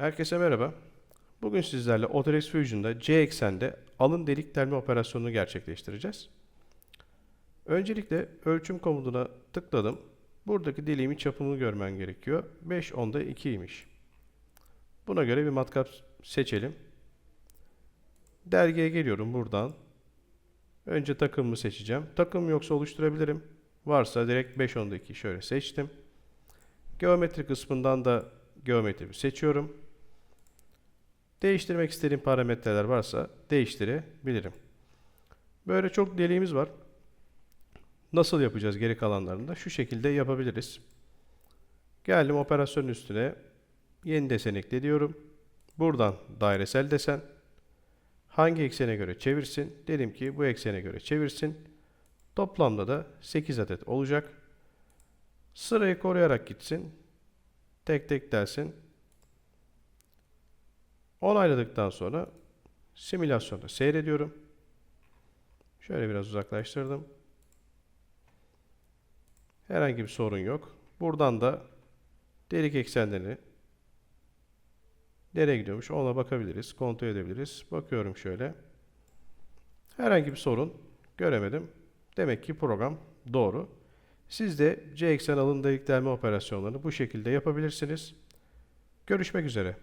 Herkese merhaba. Bugün sizlerle Autodesk Fusion'da C eksende alın delik delme operasyonunu gerçekleştireceğiz. Öncelikle ölçüm komutuna tıkladım. Buradaki deliğimin çapını görmen gerekiyor. 5 onda 2'ymiş. Buna göre bir matkap seçelim. Dergiye geliyorum buradan. Önce takımımı seçeceğim. Takım yoksa oluşturabilirim. Varsa direkt 5 onda 2 şöyle seçtim. Geometri kısmından da geometrimi seçiyorum. Değiştirmek istediğim parametreler varsa değiştirebilirim. Böyle çok deliğimiz var. Nasıl yapacağız geri kalanlarını da? Şu şekilde yapabiliriz. Geldim operasyonun üstüne. Yeni desen ekle diyorum. Buradan dairesel desen. Hangi eksene göre çevirsin? Dedim ki bu eksene göre çevirsin. Toplamda da 8 adet olacak. Sırayı koruyarak gitsin. Tek tek dersin. Onayladıktan sonra simülasyonda seyrediyorum. Şöyle biraz uzaklaştırdım. Herhangi bir sorun yok. Buradan da delik eksenlerini nereye gidiyormuş ona bakabiliriz. Kontrol edebiliriz. Bakıyorum şöyle. Herhangi bir sorun göremedim. Demek ki program doğru. Siz de C eksen alın delik delme operasyonlarını bu şekilde yapabilirsiniz. Görüşmek üzere.